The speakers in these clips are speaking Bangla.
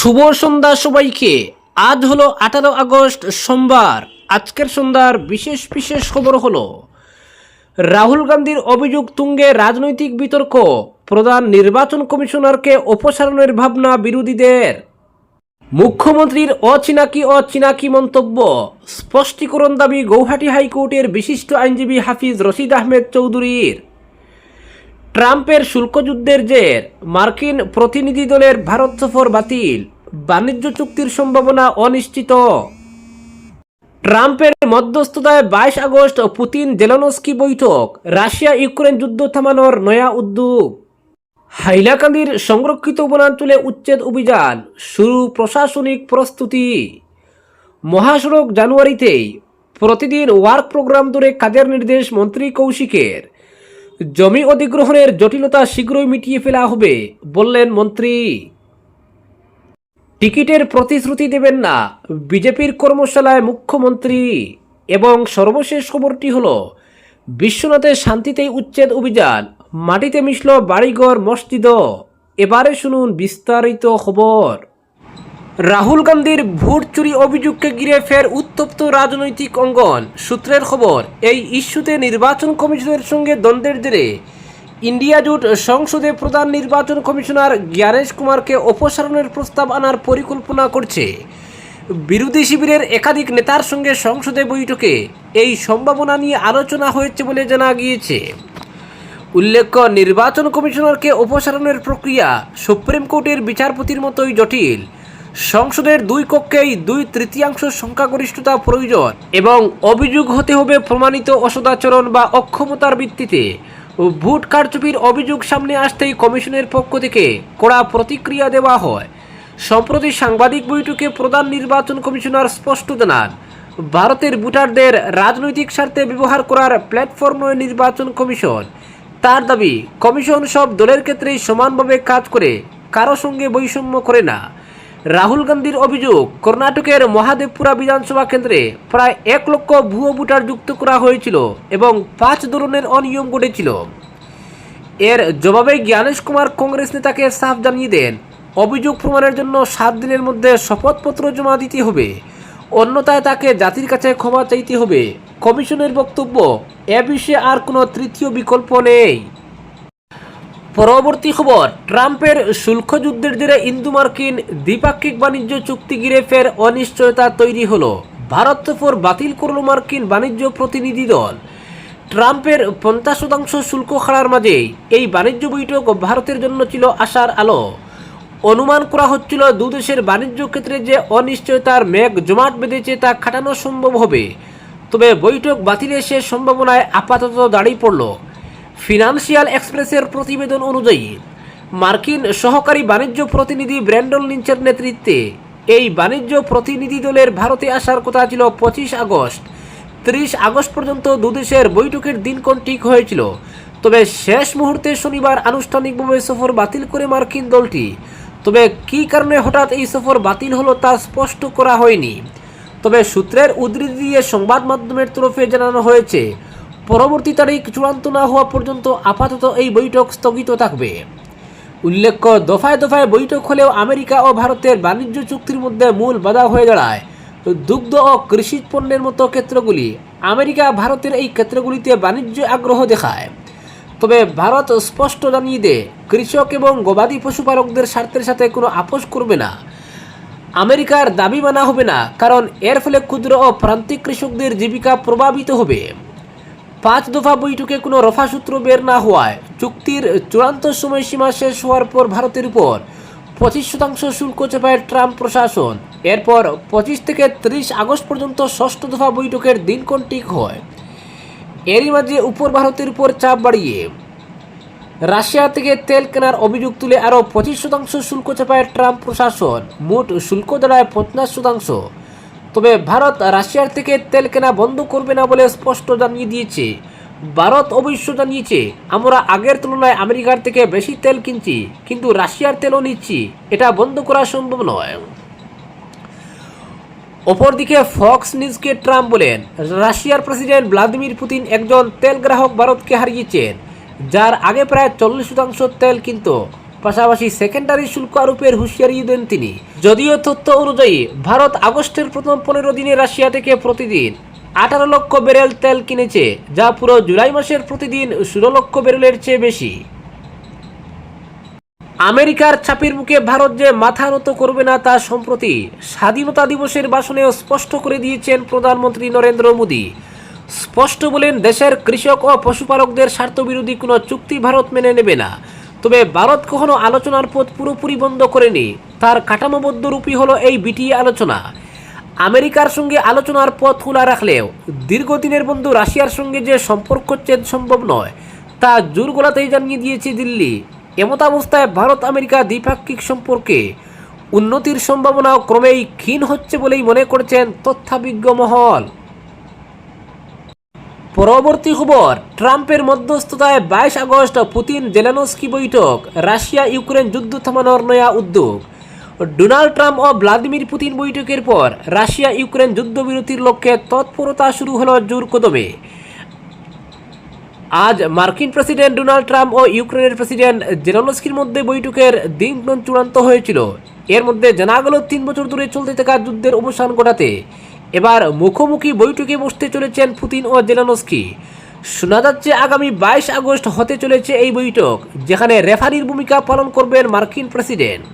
শুভ সন্ধ্যা সবাইকে। আজ হলো আঠারো আগস্ট, সোমবার। আজকের সন্ধ্যার বিশেষ বিশেষ খবর হলো, রাহুল গান্ধীর অভিযোগ তুঙ্গে রাজনৈতিক বিতর্ক, প্রধান নির্বাচন কমিশনারকে অপসারণের ভাবনা বিরোধীদের। মুখ্যমন্ত্রীর অচিনাকি অচিনাকি মন্তব্য, স্পষ্টীকরণ দাবি গৌহাটি হাইকোর্টের বিশিষ্ট আইনজীবী হাফিজ রশিদ আহমেদ চৌধুরীর। ট্রাম্পের শুল্কযুদ্ধের জের মার্কিন প্রতিনিধি দলের ভারত সফর বাতিল, বাণিজ্য চুক্তির সম্ভাবনা অনিশ্চিত। ট্রাম্পের মধ্যস্থতায় বাইশ আগস্ট পুতিন জেলানস্কি বৈঠক, রাশিয়া ইউক্রেন যুদ্ধ থামানোর নয়া উদ্যোগ। হাইলাকান্দির সংরক্ষিত বনাঞ্চলে উচ্ছেদ অভিযান, শুরু প্রশাসনিক প্রস্তুতি। মহাসড়ক জানুয়ারিতেই প্রতিদিন ওয়ার্ক প্রোগ্রাম ধরে কাজের নির্দেশ মন্ত্রী কৌশিকের। জমি অধিগ্রহণের জটিলতা শীঘ্রই মিটিয়ে ফেলা হবে, বললেন মন্ত্রী। টিকিটের প্রতিশ্রুতি দেবেন না, বিজেপির কর্মশালায় মুখ্যমন্ত্রী। এবং সর্বশেষ খবরটি হল বিশ্বনাথের শান্তিতেই উচ্ছেদ অভিযান, মাটিতে মিশল বাড়িঘর মসজিদ এবারে শুনুন বিস্তারিত খবর। রাহুল গান্ধীর ভোট চুরি অভিযোগকে ঘিরে ফের উত্তপ্ত রাজনৈতিক অঙ্গন। সূত্রের খবর, এই ইস্যুতে নির্বাচন কমিশনের সঙ্গে দ্বন্দ্বের জেরে ইন্ডিয়া জোট সংসদে প্রধান নির্বাচন কমিশনার জ্ঞানেশ কুমারকে অপসারণের প্রস্তাব আনার পরিকল্পনা করছে। বিরোধী শিবিরের একাধিক নেতার সঙ্গে সংসদে বৈঠকে এই সম্ভাবনা নিয়ে আলোচনা হয়েছে বলে জানা গিয়েছে। উল্লেখ্য, নির্বাচন কমিশনারকে অপসারণের প্রক্রিয়া সুপ্রিম কোর্টের বিচারপতির মতোই জটিল। সংসদের দুই কক্ষেই দুই তৃতীয়াংশ সংখ্যাগরিষ্ঠতা প্রয়োজন এবং অভিযোগ হতে হবে প্রমাণিত অসদাচরণ বা অক্ষমতার ভিত্তিতে। ভোট কারচুপির অভিযোগ সামনে আসতেই কমিশনের পক্ষ থেকে কড়া প্রতিক্রিয়া দেওয়া হয়। সম্প্রতি সাংবাদিক বৈঠকে প্রধান নির্বাচন কমিশনার স্পষ্ট জানান, ভারতের ভোটারদের রাজনৈতিক স্বার্থে ব্যবহার করার প্ল্যাটফর্ম নয় নির্বাচন কমিশন। তার দাবি, কমিশন সব দলের ক্ষেত্রেই সমানভাবে কাজ করে, কারও সঙ্গে বৈষম্য করে না। রাহুল গান্ধীর অভিযোগ, কর্ণাটকের মহাদেবপুরা বিধানসভা কেন্দ্রে প্রায় এক লক্ষ ভুয়ো ভোটার যুক্ত করা হয়েছিল এবং পাঁচ ধরনের অনিয়ম ঘটেছিল। এর জবাবে জ্ঞানেশ কুমার কংগ্রেস নেতাকে সাফ জানিয়ে দেন, অভিযোগ প্রমাণের জন্য সাত দিনের মধ্যে শপথপত্র জমা দিতে হবে। অন্যথায় তাকে জাতির কাছে ক্ষমা চাইতে হবে। কমিশনের বক্তব্য, এ বিষয়ে আর কোনো তৃতীয় বিকল্প নেই। পরবর্তী খবর, ট্রাম্পের শুল্ক যুদ্ধের জেরে ইন্দু মার্কিন দ্বিপাক্ষিক বাণিজ্য চুক্তি ঘিরে ফের অনিশ্চয়তা তৈরি হলো। ভারত সফর বাতিল করল মার্কিন বাণিজ্য প্রতিনিধি দল। ট্রাম্পের পঞ্চাশ শতাংশ শুল্ক খাড়ার মাঝেই এই বাণিজ্য বৈঠক ভারতের জন্য ছিল আশার আলো। অনুমান করা হচ্ছিল দুদেশের বাণিজ্য ক্ষেত্রে যে অনিশ্চয়তার মেঘ জমাট বেঁধেছে তা খাটানো সম্ভব হবে। তবে বৈঠক বাতিলের সে সম্ভাবনায় আপাতত দাঁড়িয়ে পড়ল। ফিনান্সিয়াল এক্সপ্রেসের প্রতিবেদন অনুযায়ী, মার্কিন সহকারী বাণিজ্য প্রতিনিধি ব্র্যান্ডন লিঞ্চের নেতৃত্বে এই বাণিজ্য প্রতিনিধি দলের ভারতে আসার কথা ছিল পঁচিশ আগস্ট। ত্রিশ আগস্ট পর্যন্ত দুদেশের বৈঠকের দিনক্ষণ ঠিক হয়েছিল। তবে শেষ মুহূর্তে শনিবার আনুষ্ঠানিকভাবে সফর বাতিল করে মার্কিন দলটি। তবে কী কারণে হঠাৎ এই সফর বাতিল হলো তা স্পষ্ট করা হয়নি। তবে সূত্রের উদ্ধৃতি দিয়ে সংবাদ মাধ্যমের তরফে জানানো হয়েছে পরবর্তী তারিখ চূড়ান্ত না হওয়া পর্যন্ত আপাতত এই বৈঠক স্থগিত থাকবে। উল্লেখ্য, দফায় দফায় বৈঠক হলেও আমেরিকা ও ভারতের বাণিজ্য চুক্তির মধ্যে মূল বাধা হয়ে দাঁড়ায়। দুগ্ধ ও কৃষি পণ্যের মতো ক্ষেত্রগুলি, আমেরিকা ভারতের এই ক্ষেত্রগুলিতে বাণিজ্য আগ্রহ দেখায়। তবে ভারত স্পষ্ট জানিয়ে দেয়, কৃষক এবং গবাদি পশুপালকদের স্বার্থের সাথে কোনো আপোষ করবে না। আমেরিকার দাবি মানা হবে না, কারণ এর ফলে ক্ষুদ্র ও প্রান্তিক কৃষকদের জীবিকা প্রভাবিত হবে। পাঁচ দফা বৈঠকে কোনো রফাসূত্র বের না হওয়ায় চুক্তির চূড়ান্ত সময়সীমা শেষ হওয়ার পর ভারতের উপর পঁচিশ শতাংশ শুল্ক চাপায় ট্রাম্প প্রশাসন। এরপর পঁচিশ থেকে ত্রিশ আগস্ট পর্যন্ত ষষ্ঠ দফা বৈঠকের দিনক্ষণ ঠিক হয়। এরই মাঝে উপর ভারতের উপর চাপ বাড়িয়ে রাশিয়া থেকে তেল কেনার অভিযোগ তুলে আরও পঁচিশ শতাংশ শুল্ক চাপায় ট্রাম্প প্রশাসন। মোট শুল্ক দাঁড়ায় পঞ্চাশ শতাংশ। তবে ভারত রাশিয়ার থেকে তেল কেনা বন্ধ করবে না বলে স্পষ্ট জানিয়ে দিয়েছে। ভারত অবশ্য জানিয়েছে, আমরা আগের তুলনায় আমেরিকার থেকে বেশি তেল কিনছি, কিন্তু রাশিয়ার তেলও নিচ্ছি, এটা বন্ধ করা সম্ভব নয়। অপরদিকে ফক্স নিউজকে ট্রাম্প বলেন, রাশিয়ার প্রেসিডেন্ট ভ্লাদিমির পুতিন একজন তেল গ্রাহক ভারতকে হারিয়েছেন, যার আগে প্রায় চল্লিশ শতাংশ তেল কিনত। পাশাপাশি সেকেন্ডারি শুল্ক আরোপের হুঁশিয়ারি দেন তিনি। যদিও তথ্য অনুযায়ী, ভারত আগস্টের প্রথম পনেরো দিনে রাশিয়া থেকে প্রতিদিন আঠারো লক্ষ ব্যারেল তেল কিনেছে, যা পুরো জুলাই মাসের প্রতিদিন ষোলো লক্ষ ব্যারেলের চেয়ে বেশি। আমেরিকার চাপের মুখে ভারত যে মাথা নত করবে না তা সম্প্রতি স্বাধীনতা দিবসের ভাষণেও স্পষ্ট করে দিয়েছেন প্রধানমন্ত্রী নরেন্দ্র মোদী। স্পষ্ট বলেন, দেশের কৃষক ও পশুপালকদের স্বার্থবিরোধী কোনো চুক্তি ভারত মেনে নেবে না। তবে ভারত কখনো আলোচনার পথ পুরোপুরি বন্ধ করেনি। তার কাঠামোবদ্ধ রূপই হলো এই বিটিএ আলোচনা। আমেরিকার সঙ্গে আলোচনার পথ খোলা রাখলেও দীর্ঘদিনের বন্ধু রাশিয়ার সঙ্গে যে সম্পর্ক চেদ সম্ভব নয়, তা জোর গলাতেই জানিয়ে দিয়েছে দিল্লি। এমতাবস্থায় ভারত আমেরিকা দ্বিপাক্ষিক সম্পর্কে উন্নতির সম্ভাবনা ক্রমেই ক্ষীণ হচ্ছে বলেই মনে করছেন তথ্যাবিজ্ঞ মহল। পরবর্তী খবর, ট্রাম্পের মধ্যস্থতায় বাইশ আগস্ট পুতিন জেলানস্কি বৈঠক, রাশিয়া ইউক্রেন যুদ্ধ থামানোর নয়া উদ্যোগ। ডোনাল্ড ট্রাম্প ও ভ্লাদিমির পুতিন বৈঠকের পর রাশিয়া ইউক্রেন যুদ্ধবিরতির লক্ষ্যে তৎপরতা শুরু হলো জোর কদমে। আজ মার্কিন প্রেসিডেন্ট ডোনাল্ড ট্রাম্প ও ইউক্রেনের প্রেসিডেন্ট জেলানস্কির মধ্যে বৈঠকের দিনক্ষণ চূড়ান্ত হয়েছিল। এর মধ্যে জানা গেল, তিন বছর ধরে চলতে থাকা যুদ্ধের অবসান ঘটাতে। এবার মুখোমুখি বৈঠকে বসতে চলেছেন পুতিন ও জেলানস্কি। শোনা যাচ্ছে আগামী বাইশ আগস্ট হতে চলেছে এই বৈঠক, যেখানে রেফারির ভূমিকা পালন করবেন মার্কিন প্রেসিডেন্ট।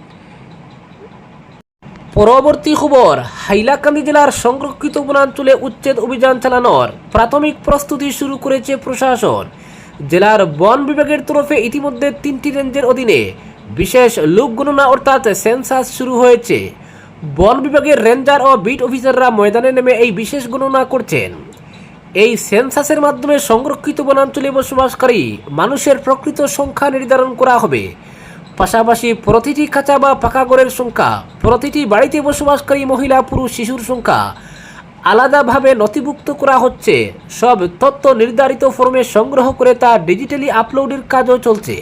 পরবর্তী খবর, হাইলাকান্দি জেলার সংরক্ষিত বনাঞ্চলে উচ্ছেদ অভিযান চালানোর প্রাথমিক প্রস্তুতি শুরু করেছে প্রশাসন। জেলার বন বিভাগের তরফে ইতিমধ্যে তিনটি রেঞ্জের অধীনে বিশেষ লোক গণনা অর্থাৎ সেন্সাস শুরু হয়েছে। বন বিভাগের রেঞ্জার ও বিট অফিসাররা ময়দানে নেমে এই বিশেষ গণনা করছেন। এই সেন্সাসের মাধ্যমে সংরক্ষিত বনাঞ্চলে বসবাসকারী মানুষের প্রকৃত সংখ্যা নির্ধারণ করা হবে। পাশাপাশি প্রতিটি খাঁচা বা পাকা ঘরের সংখ্যা, প্রতিটি বাড়িতে বসবাসকারী মহিলা, পুরুষ, শিশুর সংখ্যা আলাদাভাবে নথিভুক্ত করা হচ্ছে। সব তথ্য নির্ধারিত ফর্মে সংগ্রহ করে তা ডিজিটালি আপলোডের কাজও চলছে।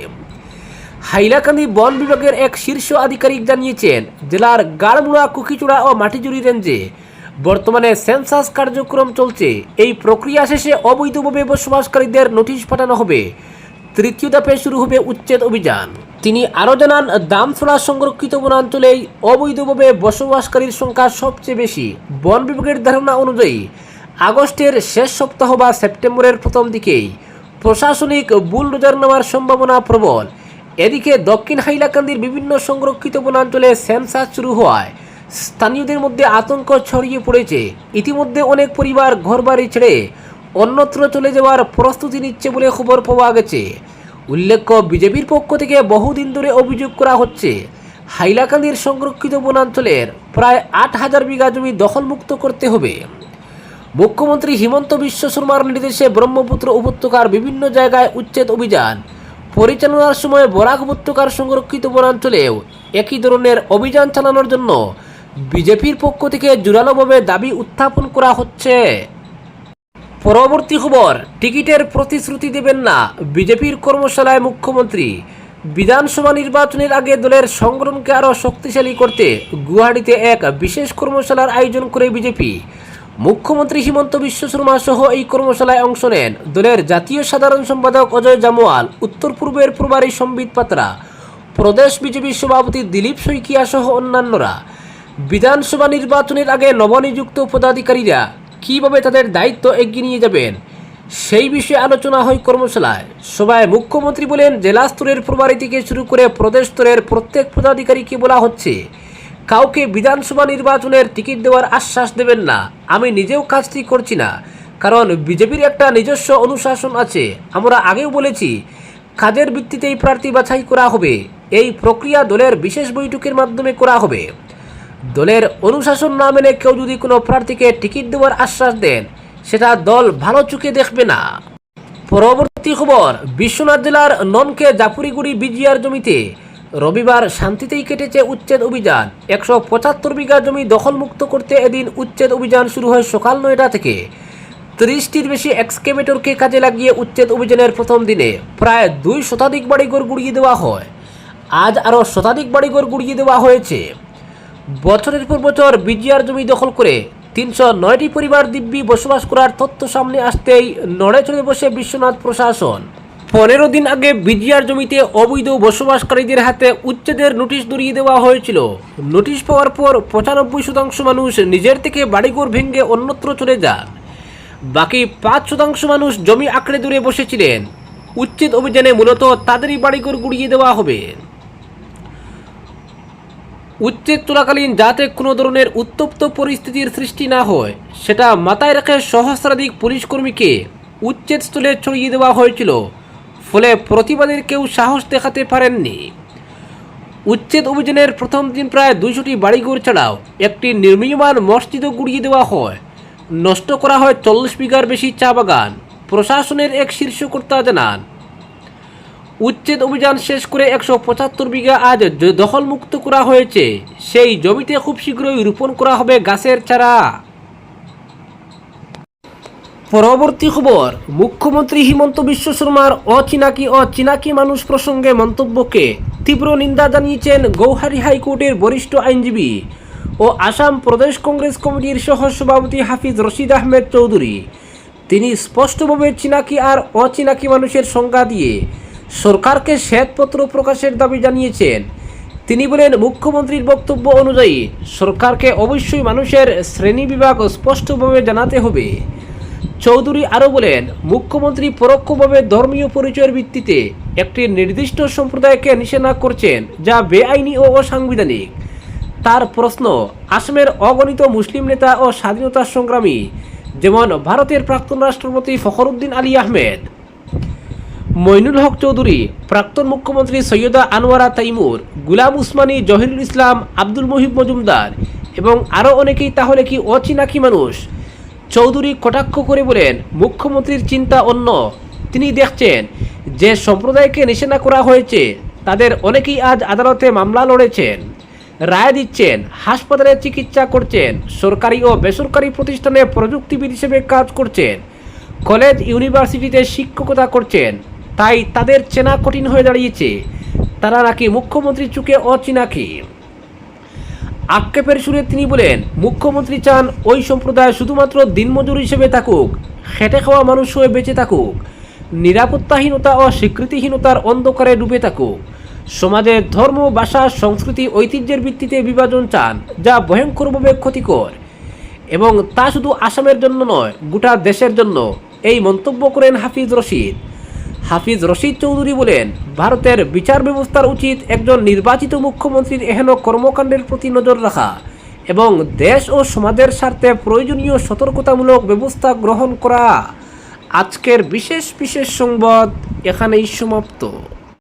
হাইলাকান্দি বন বিভাগের এক শীর্ষ আধিকারিক জানিয়েছেন, জেলার গাড়মুড়া, কুকিচুড়া ও মাটিজুড়ি রেঞ্জে বর্তমানে সেন্সাস কার্যক্রম চলছে। এই প্রক্রিয়া শেষে অবৈধভাবে বসবাসকারীদের নোটিশ পাঠানো হবে। তৃতীয় ধাপে শুরু হবে উচ্ছেদ অভিযান। তিনি আরও জানান, দামছড়া সংরক্ষিত বনাঞ্চলেই অবৈধভাবে বসবাসকারীর সংখ্যা সবচেয়ে বেশি। বন বিভাগের ধারণা অনুযায়ী, আগস্টের শেষ সপ্তাহ বা সেপ্টেম্বরের প্রথম দিকেই প্রশাসনিক বুলডোজার নেওয়ার সম্ভাবনা প্রবল। এদিকে দক্ষিণ হাইলাকান্দির বিভিন্ন সংরক্ষিত বনাঞ্চলে সেন্সাস শুরু হওয়ায় স্থানীয়দের মধ্যে আতঙ্ক ছড়িয়ে পড়েছে। ইতিমধ্যে অনেক পরিবার ঘরবাড়ি ছেড়ে অন্যত্র চলে যাওয়ার প্রস্তুতি নিচ্ছে বলে খবর পাওয়া গেছে। উল্লেখ্য, বিজেপির পক্ষ থেকে বহুদিন ধরে অভিযোগ করা হচ্ছে, হাইলাকান্দির সংরক্ষিত বনাঞ্চলের প্রায় আট হাজার বিঘা জমি দখলমুক্ত করতে হবে। মুখ্যমন্ত্রী হিমন্ত বিশ্ব শর্মার নির্দেশে ব্রহ্মপুত্র উপত্যকার বিভিন্ন জায়গায় উচ্ছেদ অভিযান পরিচালনার সময় বরাক উপত্যকার সংরক্ষিত বনাঞ্চলেও একই ধরনের অভিযান চালানোর জন্য বিজেপির পক্ষ থেকে জোরালোভাবে দাবি উত্থাপন করা হচ্ছে। পরবর্তী খবর, টিকিটের প্রতিশ্রুতি দেবেন না বিজেপির কর্মশালায় মুখ্যমন্ত্রী। বিধানসভা নির্বাচনের আগে দলের সংগ্রামকে আরও শক্তিশালী করতে গুয়াহাটিতে এক বিশেষ কর্মশালার আয়োজন করে বিজেপি। মুখ্যমন্ত্রী হিমন্ত বিশ্ব শর্মা সহ এই কর্মশালায় অংশ নেন দলের জাতীয় সাধারণ সম্পাদক অজয় জামোয়াল, উত্তর পূর্বের প্রভারী সম্বিত পাত্রা, প্রদেশ বিজেপির সভাপতি দিলীপ শইকিয়া সহ অন্যান্যরা। বিধানসভা নির্বাচনের আগে নবনিযুক্ত পদাধিকারীরা কীভাবে তাদের দায়িত্ব এগিয়ে নিয়ে যাবেন, সেই বিষয়ে আলোচনা হয় কর্মশালায়। সভায় মুখ্যমন্ত্রী বলেন, জেলা স্তরের প্রভারী থেকে শুরু করে প্রদেশ স্তরের প্রত্যেক পদাধিকারীকে বলা হচ্ছে কাউকে বিধানসভা নির্বাচনের টিকিট দেওয়ার আশ্বাস দেবেন না। আমি নিজেও কাজটি করছি না। কারণ বিজেপির একটা নিজস্ব অনুশাসন আছে। আমরা আগেও বলেছি, কাজের ভিত্তিতেই প্রার্থী বাছাই করা হবে। এই প্রক্রিয়া দলের বিশেষ বৈঠকের মাধ্যমে করা হবে। দলের অনুশাসন না মেনে কেউ যদি কোনো প্রার্থীকে টিকিট দেওয়ার আশ্বাস দেন, সেটা দল ভালো চোখে দেখবে না। পরবর্তী খবর, বিশ্বনাথ জেলার ননকে জাপুরিগুড়ি বিজিয়ার জমিতে রবিবার শান্তিতেই কেটেছে উচ্ছেদ অভিযান। একশো পঁচাত্তর বিঘা জমি দখলমুক্ত করতে এদিন উচ্ছেদ অভিযান শুরু হয় সকাল নয়টা থেকে। ত্রিশটির বেশি এক্সকেভেটরকে কাজে লাগিয়ে উচ্ছেদ অভিযানের প্রথম দিনে প্রায় দুই শতাধিক বাড়িঘর গুড়িয়ে দেওয়া হয়। আজ আরও শতাধিক বাড়িঘর গুড়িয়ে দেওয়া হয়েছে। বছরের পর বছর বিজিআর জমি দখল করে তিনশো নয়টি পরিবার দিব্যি বসবাস করার তথ্য সামনে আসতেই নড়ে চড়ে বসে বিশ্বনাথ প্রশাসন। পনেরো দিন আগে বিজিআর জমিতে অবৈধ বসবাসকারীদের হাতে উচ্ছেদের নোটিশ ধরিয়ে দেওয়া হয়েছিল। নোটিশ পাওয়ার পর পঁচানব্বই শতাংশ মানুষ নিজের থেকে বাড়িঘর ভেঙে অন্যত্র চলে যান। বাকি পাঁচ শতাংশ মানুষ জমি আঁকড়ে ধরে বসেছিলেন। উচ্ছেদ অভিযানে মূলত তাদেরই বাড়িঘর গুড়িয়ে দেওয়া হবে। উচ্ছেদ চলাকালীন যাতে কোনো ধরনের উত্তপ্ত পরিস্থিতির সৃষ্টি না হয়, সেটা মাথায় রেখে সহস্রাধিক পুলিশ কর্মীকে উচ্ছেদ স্থলে ছড়িয়ে দেওয়া হয়েছিল। ফলে প্রতিবাদের কেউ সাহস দেখাতে পারেননি। উচ্ছেদ অভিযানের প্রথম দিন প্রায় দুইশোটি বাড়িঘর ছাড়াও একটি নির্মীয়মান মসজিদও গুড়িয়ে দেওয়া হয়। নষ্ট করা হয় চল্লিশ বিঘার বেশি চা বাগান, প্রশাসনের এক শীর্ষকর্তা জানান। উচ্ছেদ অভিযান শেষ করে একশো পঁচাত্তর বিঘা আজ দখলমুক্ত করা হয়েছে। সেই জমিতে খুব শীঘ্রই রোপণ করা হবে গাছের চারা। পরবর্তী খবর, মুখ্যমন্ত্রী হিমন্ত বিশ্ব শর্মার অচিনাকি অচিনাকি মানুষ প্রসঙ্গে মন্তব্যকে তীব্র নিন্দা জানিয়েছেন গৌহাটি হাইকোর্টের বরিষ্ঠ আইনজীবী ও আসাম প্রদেশ কংগ্রেস কমিটির সহ সভাপতি হাফিজ রশিদ আহমেদ চৌধুরী। তিনি স্পষ্টভাবে চিনাকি আর অচিনাকি মানুষের সংজ্ঞা দিয়ে সরকারকে শ্বেতপত্র প্রকাশের দাবি জানিয়েছেন। তিনি বলেন, মুখ্যমন্ত্রীর বক্তব্য অনুযায়ী সরকারকে অবশ্যই মানুষের শ্রেণি বিভাগ স্পষ্টভাবে জানাতে হবে। চৌধুরী আরও বলেন, মুখ্যমন্ত্রী পরোক্ষভাবে ধর্মীয় পরিচয়ের ভিত্তিতে একটি নির্দিষ্ট সম্প্রদায়কে নিষেধা করছেন, যা বেআইনি ও অসাংবিধানিক। তার প্রশ্ন, আসামের অগণিত মুসলিম নেতা ও স্বাধীনতা সংগ্রামী, যেমন ভারতের প্রাক্তন রাষ্ট্রপতি ফখরুদ্দিন আলী আহমেদ। মইনুল হক চৌধুরী, প্রাক্তন মুখ্যমন্ত্রী সৈয়দা আনোয়ারা তাইমুর, গুলাম উসমানী জহিরুল ইসলাম, আব্দুল মহিব মজুমদার এবং আরও অনেকেই, তাহলে কি অচিনাকি মানুষ? চৌধুরী কটাক্ষ করে বলেন, মুখ্যমন্ত্রীর চিন্তা অন্য। তিনি দেখছেন, যে সম্প্রদায়কে নিশানা করা হয়েছে, তাদের অনেকেই আজ আদালতে মামলা লড়েছেন। রায় দিচ্ছেন, হাসপাতালে চিকিৎসা করছেন, সরকারি ও বেসরকারি প্রতিষ্ঠানে প্রযুক্তিবিদ হিসেবে কাজ করছেন, কলেজ, ইউনিভার্সিটিতে শিক্ষকতা করছেন, তাই তাদের চেনা কঠিন হয়ে দাঁড়িয়েছে। তারা নাকি মুখ্যমন্ত্রী চুকে অচিনাকি আক্ষেপের সুরে তিনি বলেন, মুখ্যমন্ত্রী চান ওই সম্প্রদায় শুধুমাত্র দিনমজুর হিসেবে থাকুক, খেটে খাওয়া মানুষ হয়ে বেঁচে থাকুক, নিরাপত্তাহীনতা ও স্বীকৃতিহীনতার অন্ধকারে ডুবে থাকুক। সমাজের ধর্ম, ভাষা, সংস্কৃতি, ঐতিহ্যের ভিত্তিতে বিভাজন চান, যা ভয়ঙ্করভাবে ক্ষতিকর। এবং তা শুধু আসামের জন্য নয়, গোটা দেশের জন্য। এই মন্তব্য করেন হাফিজ রশিদ। হাফিজ রশিদ চৌধুরী বলেন, ভারতের বিচার ব্যবস্থার উচিত একজন নির্বাচিত মুখ্যমন্ত্রীর এহেন কর্মকাণ্ডের প্রতি নজর রাখা এবং দেশ ও সমাজের স্বার্থে প্রয়োজনীয় সতর্কতামূলক ব্যবস্থা গ্রহণ করা। আজকের বিশেষ বিশেষ সংবাদ এখানেই সমাপ্ত।